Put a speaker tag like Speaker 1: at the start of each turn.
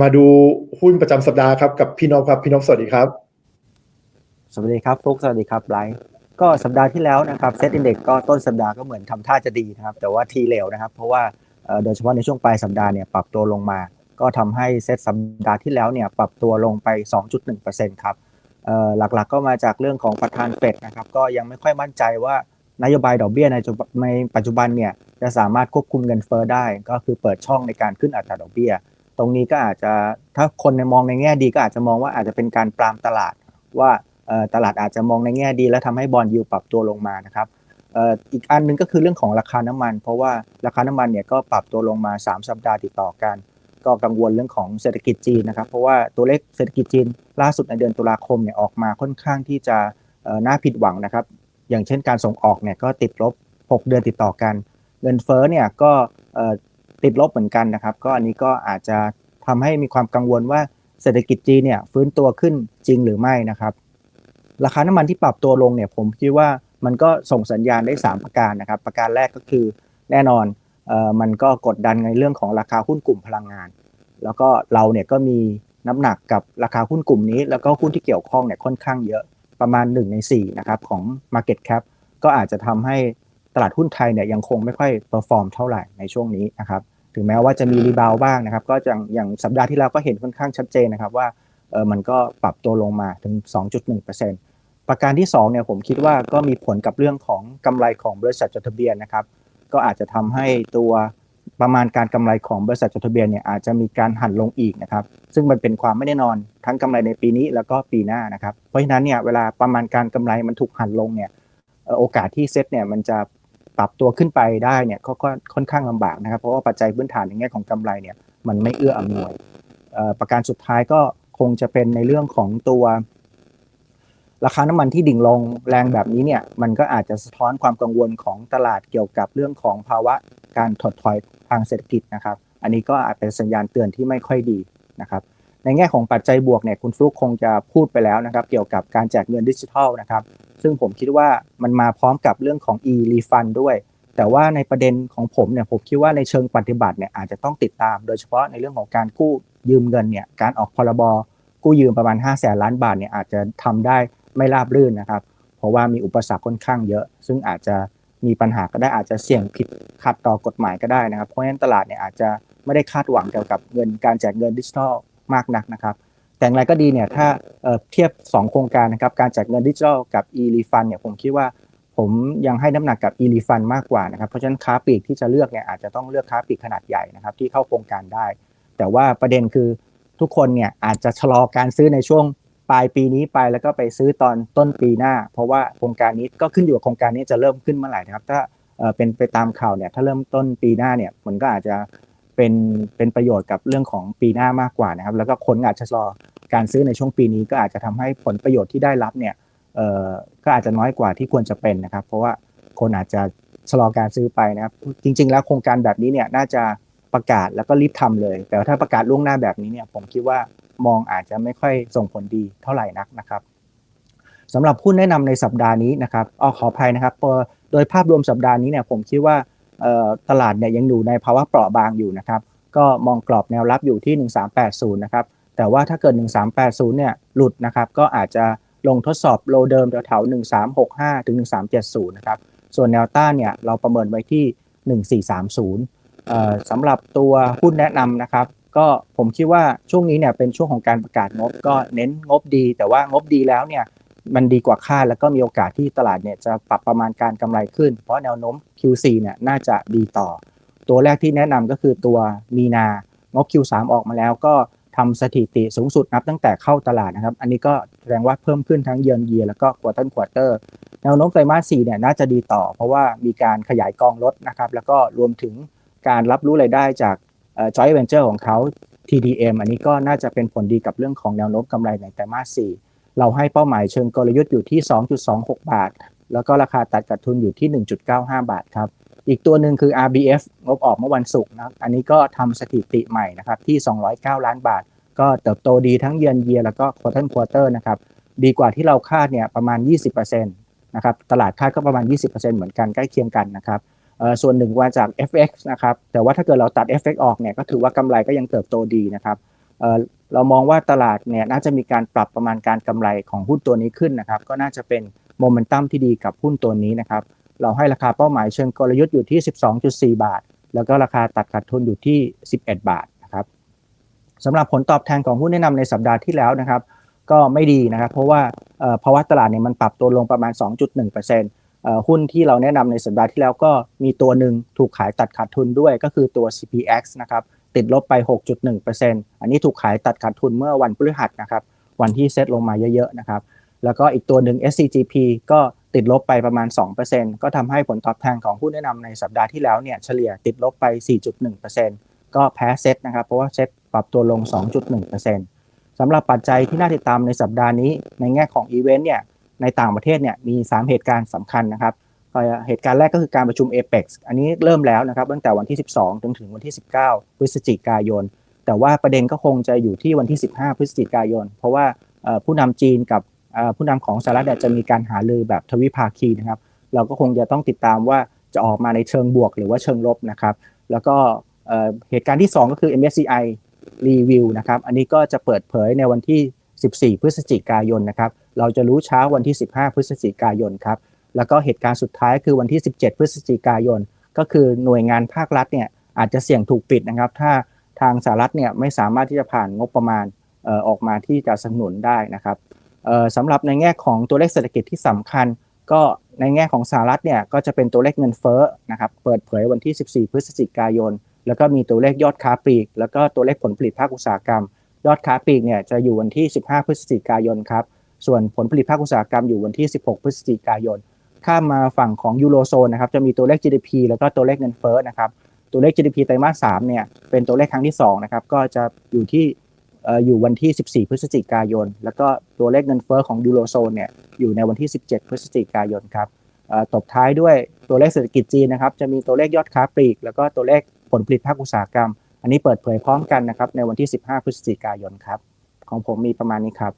Speaker 1: มาดูหุ้นประจำสัปดาห์ครับกับพี่นพครับพี่นพสวัสดีครับ
Speaker 2: สวัสดีครับฟุกสวัสดีครับไลฟ์ก็สัปดาห์ที่แล้วนะครับเซตอินเด็กก็ต้นสัปดาห์ก็เหมือนทำท่าจะดีนะครับ แต่ว่าทีเหลวนะครับ เพราะว่าโดยเฉพาะในช่วงปลายสัปดาห์เนี่ยปรับตัวลงมา ก็ทำให้เซตสัปดาห์ที่แล้วเนี่ยปรับตัวลงไป 2.1%ครับเอ่อหลักๆก็มาจากเรื่องของประธานเฟดนะครับก็ยังไม่ค่อยมั่นใจว่านโยบายดอกเบี้ยในจุในปัจจุบันเนี่ยจะสามารถควบคุมเงินเฟ้อได้ ก็คือเปิดช่องในการขึ้นอัตราดอกเบี้ย รงนี้ก็อาจจะถ้าคนในมองในแง่ดีก็อาจจะมองว่าอาจจะเป็นการปรามตลาดว่าตลาดอาจจะมองในแง่ดี แล้วทำให้บอลยูปรับตัวลงมานะครับอีกอันหนึงก็คือเรื่องของราคาน้ำมัน เพราะว่าราคาน้ำมันเนี่ยก็ปรับตัวลงมา 3 สัปดาห์ติดต่อกัน ก็กังวลเรื่องของเศรษฐกิจจีนนะครับ เพราะว่าตัวเลขเศรษฐกิจจีนล่าสุดในเดือนตุลาคมเนี่ยออกมาค่อนข้างที่จะน่าผิดหวังนะครับ อย่างเช่นการส่งออกเนี่ยก็ติดลบ 6 เดือนติดต่อกัน เงินเฟ้อเนี่ยก็ ติดลบเหมือนกันนะครับ ก็อันนี้ก็อาจจะทำให้มีความกังวลว่าเศรษฐกิจจีนเนี่ยฟื้นตัวขึ้นจริงหรือไม่นะครับ ราคาน้ำมันที่ปรับตัวลงเนี่ยผมคิดว่ามันก็ส่งสัญญาณได้ 3 ประการนะครับ ประการแรกก็คือแน่นอนเอ่อมันก็กดดันในเรื่องของราคาหุ้นกลุ่มพลังงาน แล้วก็เราเนี่ยก็มีน้ำหนักกับราคาหุ้นกลุ่มนี้ แล้วก็หุ้นที่เกี่ยวข้องเนี่ยค่อนข้างเยอะประมาณ 1 ใน4นะครับของ Market Cap ก็อาจจะทำให้ตลาดหุ้นไทยเนี่ยยังคงไม่ค่อยเปอร์ฟอร์มเท่าไหร่ในช่วงนี้นะครับ ถึงแม้ว่าจะมีรีบาวบ้างนะครับ ก็อย่างอย่างสัปดาห์ที่แล้วก็เห็นค่อนข้างชัดเจนนะครับว่าเออมันก็ปรับตัวลงมาถึง 2.1%ประการที่2เนี่ยผมคิดว่าก็มีผลกับเรื่องของกำไรของบริษัทจดทะเบียนนะครับ ก็อาจจะทำให้ตัวประมาณการกำไรของบริษัทจดทะเบียนเนี่ยอาจจะมีการหันลงอีกนะครับ ซึ่งมันเป็นความไม่แน่นอนทั้งกำไรในปีนี้แล้วก็ปีหน้านะครับ เพราะฉะนั้นเนี่ยเวลาประมาณการกำไรมันถูกหันลงเนี่ยโอกาสที่เซ็ตเนี่ยมันจะ ปรับตัวขึ้นไปได้เนี่ยก็ค่อนข้างลำบากนะครับ เพราะว่าปัจจัยพื้นฐานในแง่ของกำไรเนี่ยมันไม่เอื้ออำนวยอ่อประการสุดท้ายก็คงจะเป็นในเรื่องของตัวราคาน้ำมันที่ดิ่งลงแรงแบบนี้เนี่ยมันก็อาจจะสะท้อนความกังวลของตลาดเกี่ยวกับเรื่องของภาวะการถดถอยทางเศรษฐกิจนะครับ อันนี้ก็อาจเป็นสัญญาณเตือนที่ไม่ค่อยดีนะครับในแง่ของปัจจัยบวกเนี่ยคุณฟลุกคงจะพูดไปแล้วนะครับ เกี่ยวกับการแจกเงินดิจิทัลนะครับ ซึ่งผมคิดว่ามันมาพร้อมกับเรื่องของ e-refund ด้วย แต่ว่าในประเด็นของผมเนี่ยผมคิดว่าในเชิงปฏิบัติเนี่ยอาจจะต้องติดตาม โดยเฉพาะในเรื่องของการกู้ยืมเงินเนี่ยการออกพรบกู้ยืมประมาณ5 0 0แสนล้านบาทเนี่ยอาจจะทำได้ไม่ราบรื่นนะครับ เพราะว่ามีอุปสรรคค่อนข้างเยอะ ซึ่งอาจจะมีปัญหาก็ได้อาจจะเสี่ยงผิดขัดต่อกฎหมายก็ได้นะครับ เพราะฉะนั้นตลาดเนี่ยอาจจะไม่ได้คาดหวังเกี่ยวกับเงินการแจกเงินดิจิทัลมากนักนะครับ แต่อย่างไรก็ดีเนี่ยถ้าเทียบ 2 โครงการนะครับการแจกเงินดิจิทัลกับ e-refund เนี่ยผมคิดว่าผมยังให้น้ำหนักกับ e-refund มากกว่านะครับเพราะฉะนั้นค้าปลีกที่จะเลือกเนี่ยอาจจะต้องเลือกค้าปลีกขนาดใหญ่นะครับที่เข้าโครงการได้ แต่ว่าประเด็นคือทุกคนเนี่ยอาจจะชะลอการซื้อในช่วงปลายปีนี้ไปแล้วก็ไปซื้อตอนต้นปีหน้า เพราะว่าโครงการนี้ก็ขึ้นอยู่กับโครงการนี้จะเริ่มขึ้นเมื่อไหร่นะครับ ถ้าเอ่อเป็นไปตามข่าวเนี่ยถ้าเริ่มต้นปีหน้าเนี่ยมันก็อาจจะเป็นเป็นประโยชน์กับเรื่องของปีหน้ามากกว่านะครับ แล้วก็คนอาจจะชะลอ การซื้อในช่วงปีนี้ก็อาจจะทำให้ผลประโยชน์ที่ได้รับเนี่ยเอ่อก็อาจจะน้อยกว่าที่ควรจะเป็นนะครับ เพราะว่าคนอาจจะชะลอการซื้อไปนะครับจริง ๆ แล้วโครงการแบบนี้เนี่ยน่าจะประกาศแล้วก็รีบทำเลย แต่ถ้าประกาศล่วงหน้าแบบนี้เนี่ยผมคิดว่ามองอาจจะไม่ค่อยส่งผลดีเท่าไหร่นักนะครับสำหรับหุ้นแนะนำในสัปดาห์นี้นะครับออขออภัยนะครับโดยภาพรวมสัปดาห์นี้เนี่ยผมคิดว่าเอ่อตลาดเนี่ยยังอยู่ในภาวะเปราะบางอยู่นะครับ ก็มองกรอบแนวรับอยู่ที่ 1380 นะครับ แต่ว่าถ้าเกิด 1380 เนี่ยหลุดนะครับ ก็อาจจะลงทดสอบโลเดิมแถวๆ1365 ถึง 1370 นะครับ ส่วนแนวต้านเนี่ยเราประเมินไว้ที่ 1430เอ่อสำหรับตัวหุ้นแนะนำนะครับ ก็ผมคิดว่าช่วงนี้เนี่ยเป็นช่วงของการประกาศงบก็เน้นงบดี แต่ว่างบดีแล้วเนี่ยมันดีกว่าคาดแล้วก็มีโอกาสที่ตลาดเนี่ยจะปรับประมาณการกำไรขึ้น เพราะแนวโน้ม Q4 เนี่ยน่าจะดีต่อ ตัวแรกที่แนะนำก็คือตัวมีนางบ Q3 ออกมาแล้วก็ ทำสถิติสูงสุดนับตั้งแต่เข้าตลาดนะครับ อันนี้ก็แสดงว่าเพิ่มขึ้นทั้งเยือนเยียแล้วก็ควอเตอร์ควอเตอร์แนวโน้มไตรมาส4เนี่ยน่าจะดีต่อ เพราะว่ามีการขยายกองรถนะครับ แล้วก็รวมถึงการรับรู้รายได้จากเอ่อ joint venture ของเขา TDM อันนี้ก็น่าจะเป็นผลดีกับเรื่องของแนวโน้มกำไรในไตรมาส4เราให้เป้าหมายเชิงกลยุทธ์อยู่ที่ 2.26 บาท แล้วก็ราคาตัดขาดทุนอยู่ที่ 1.95 บาทครับ อีกตัวหนึ่งคือ RBF งบออกเมื่อวันศุกร์นะครับอันนี้ก็ทำสถิติใหม่นะครับที่ 209 ล้านบาท ก็เติบโตดีทั้งเยือนเยียแล้วก็ควอเตอร์ควอเตอร์นะครับดีกว่าที่เราคาดเนี่ยประมาณ 20%นะครับตลาดคาดก็ประมาณ 20%เหมือนกันใกล้เคียงกันนะครับส่วนหนึ่งมาจาก FX นะครับแต่ว่าถ้าเกิดเราตัด FX ออกเนี่ยก็ถือว่ากำไรก็ยังเติบโตดีนะครับเเรามองว่าตลาดเนี่ยน่าจะมีการปรับประมาณการกำไรของหุ้นตัวนี้ขึ้นนะครับก็น่าจะเป็นโมเมนตัมที่ดีกับหุ้นตัวนี้นะครับ เราให้ราคาเป้าหมายเชิงกลยุทธ์อยู่ที่ 12.4 บาท แล้วก็ราคาตัดขาดทุนอยู่ที่ 11 บาทนะครับสำหรับผลตอบแทนของหุ้นแนะนำในสัปดาห์ที่แล้วนะครับ ก็ไม่ดีนะครับ เพราะว่าเอ่อภาวะตลาดเนี่ยมันปรับตัวลงประมาณ 2.1%เอ่อหุ้นที่เราแนะนำในสัปดาห์ที่แล้วก็มีตัวหนึ่งถูกขายตัดขาดทุนด้วยก็คือตัว CPX นะครับติดลบไป 6.1%อันนี้ถูกขายตัดขาดทุนเมื่อวันพฤหัสนะครับ วันที่เซ็ตลงมาเยอะๆนะครับ แล้วก็อีกตัวหนึ่ง SCGP ก็ติดลบไปประมาณ 2%ก็ทำให้ผลตอบแทนของหุ้แนะนำในสัปดาห์ที่แล้วเนี่ยเฉลี่ยติดลบไป 4.1%ก็แพ้เซ็ตนะครับ เพราะว่าเซ็ตปรับตัวลง 2.1%สำหรับปัจจัยที่น่าติดตามในสัปดาห์นี้ ในแง่ของอีเวนต์เนี่ยในต่างประเทศเนี่ยมี 3 เหตุการณ์สำคัญนะครับเหตุการณ์แรกก็คือการประชุม APEX อันนี้เริ่มแล้วนะครับตั้งแต่วันที่ 12จนถึงวันที่ 19 พฤศจิกายน แต่ว่าประเด็นก็คงจะอยู่ที่วันที่ 15 พฤศจิกายน เพราะว่าผู้นำจีนกับ ผู้นำของสหรัฐจะมีการหารือแบบทวิภาคีนะครับ เราก็คงจะต้องติดตามว่าจะออกมาในเชิงบวกหรือว่าเชิงลบนะครับ แล้วก็เหตุการณ์ที่ 2 ก็คือ MSCI รีวิวนะครับ อันนี้ก็จะเปิดเผยในวันที่ 14 พฤศจิกายนนะครับ เราจะรู้เช้าวันที่ 15 พฤศจิกายนครับ แล้วก็เหตุการณ์สุดท้ายคือวันที่ 17 พฤศจิกายน ก็คือหน่วยงานภาครัฐเนี่ยอาจจะเสี่ยงถูกปิดนะครับ ถ้าทางสหรัฐเนี่ยไม่สามารถที่จะผ่านงบประมาณออกมาที่จะสนุนได้นะครับ สำหรับในแง่ของตัวเลขเศรษฐกิจที่สำคัญ ก็ในแง่ของสหรัฐเนี่ยก็จะเป็นตัวเลขเงินเฟ้อนะครับเปิดเผยวันที่ 14 พฤศจิกายน แล้วก็มีตัวเลขยอดค้าปลีก แล้วก็ตัวเลขผลผลิตภาคอุตสาหกรรม ยอดค้าปลีกเนี่ยจะอยู่วันที่ 15 พฤศจิกายนครับส่วนผลผลิตภาคอุตสาหกรรมอยู่วันที่ 16 พฤศจิกายนข้ามมาฝั่งของยูโรโซนนะครับจะมีตัวเลข GDP แล้วก็ตัวเลขเงินเฟ้อนะครับตัวเลข GDP ไตรมาส3เนี่ยเป็นตัวเลขครั้งที่2นะครับก็จะอยู่ที่ อยู่วันที่ 14 พฤศจิกายน แล้วก็ตัวเลขเงินเฟ้อของยูโรโซนเนี่ยอยู่ในวันที่ 17 พฤศจิกายนครับตบท้ายด้วยตัวเลขเศรษฐกิจจีนนะครับจะมีตัวเลขยอดค้าปลีก แล้วก็ตัวเลขผลผลิตภาคอุตสาหกรรม อันนี้เปิดเผยพร้อมกันนะครับในวันที่ 15 พฤศจิกายนครับของผมมีประมาณนี้ครับ